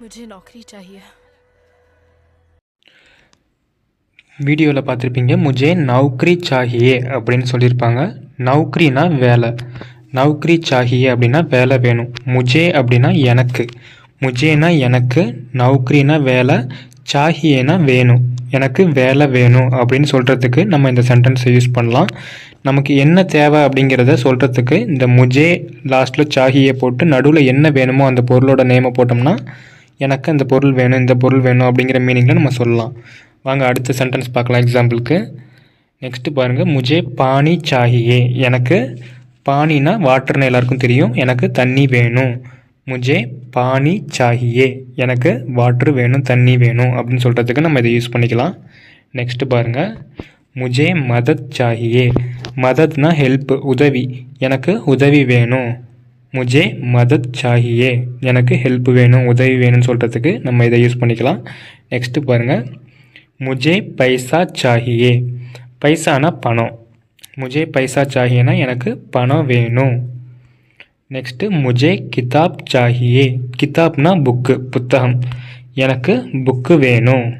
मुझे नौकरी चाहिए வீடியோவில் பார்த்துருப்பீங்க முஜே நௌக்ரி சாஹியே அப்படின்னு சொல்லியிருப்பாங்க நௌக்ரினா வேலை நௌக்ரி சாஹியே அப்படின்னா வேலை வேணும் முஜே அப்படின்னா எனக்கு முஜேனா எனக்கு நௌக்ரினா வேலை சாஹியேனா வேணும் எனக்கு வேலை வேணும் அப்படின்னு சொல்கிறதுக்கு நம்ம இந்த சென்டென்ஸை யூஸ் பண்ணலாம் நமக்கு என்ன தேவை அப்படிங்கிறத சொல்கிறதுக்கு இந்த முஜே லாஸ்ட்டில் சாஹியை போட்டு நடுவில் என்ன வேணுமோ அந்த பொருளோட நேமை போட்டோம்னா எனக்கு அந்த பொருள் வேணும் இந்த பொருள் வேணும் அப்படிங்கிற மீனிங்கில் நம்ம சொல்லலாம். வாங்க அடுத்த சென்டென்ஸ் பார்க்கலாம் எக்ஸாம்பிளுக்கு நெக்ஸ்ட்டு பாருங்கள் முஜே பானி சாஹியே. எனக்கு பானினா வாட்டர்னு எல்லாருக்கும் தெரியும். எனக்கு தண்ணி வேணும். முஜே பானி சாஹியே. எனக்கு வாட்ரு வேணும் தண்ணி வேணும் அப்படின்னு சொல்கிறதுக்கு நம்ம இதை யூஸ் பண்ணிக்கலாம். நெக்ஸ்ட்டு பாருங்கள் முஜே மதத் சாஹியே. மதத்னா ஹெல்ப் உதவி. எனக்கு உதவி வேணும். முஜே மதத் சாஹியே. எனக்கு ஹெல்ப் வேணும் உதவி வேணும்னு சொல்கிறதுக்கு நம்ம இதை யூஸ் பண்ணிக்கலாம். நெக்ஸ்ட்டு பாருங்கள் முஜே பைசா சாஹியே. பைசானா பணம். முஜே பைசா சாஹியேனா எனக்கு பணம் வேணும். நெக்ஸ்ட்டு முஜே கிதாப் சாஹியே. கிதாப்னா புக்கு புத்தகம். எனக்கு புக்கு வேணும்.